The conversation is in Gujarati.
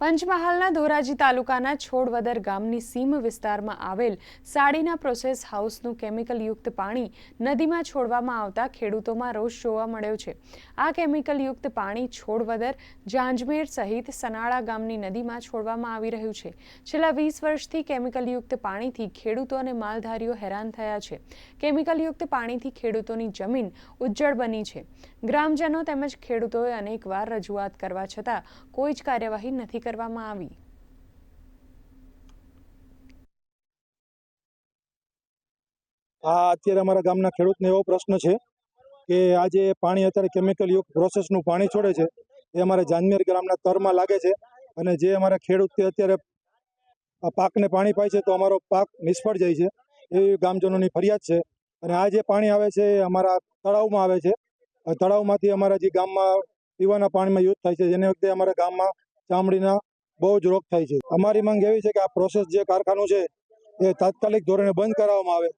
પંચમહાલના ધોરાજી તાલુકાના છોડવદર ગામની સીમ વિસ્તારમાં આવેલ સાડીના પ્રોસેસ હાઉસનું કેમિકલયુક્ત પાણી નદીમાં છોડવામાં આવતા ખેડૂતોમાં રોષ જોવા મળ્યો છે. આ કેમિકલયુક્ત પાણી છોડવદર, જાંજમેર સહિત સનાળા ગામની નદીમાં છોડવામાં આવી રહ્યું છે. છેલ્લા વીસ વર્ષથી કેમિકલયુક્ત પાણીથી ખેડૂતો અને માલધારીઓ હેરાન થયા છે. કેમિકલયુક્ત પાણીથી ખેડૂતોની જમીન ઉજ્જળ બની છે. ગ્રામજનો તેમજ ખેડૂતોએ અનેકવાર રજૂઆત કરવા છતાં કોઈ જ કાર્યવાહી નથી કરવામાં આવી. આ અત્યારે અમારા ગામના ખેડૂતને એવો પ્રશ્ન છે કે આ જે પાણી અત્યારે કેમિકલ યુક્ત પ્રોસેસનું પાણી છોડે છે. એ અમારે જાનમેર ગ્રામના તરમાં લાગે છે અને જે અમારા ખેડૂત અત્યારે પાકને પાણી પાય છે તો અમારો પાક નિષ્ફળ જાય છે. એવી ગામજનોની ફરિયાદ છે અને આ જે પાણી આવે છે એ અમારા તળાવમાં આવે છે. તળાવમાંથી અમારા જે ગામમાં પીવાના પાણીમાં યુઝ થાય છે. જેને વખતે અમારા ગામમાં ચામડીના બહુ જ રોગ થાય છે. અમારી માંગ એવી છે કે આ પ્રોસેસ જે કારખાનું છે, એ તાત્કાલિક ધોરણે બંધ કરાવવામાં આવે.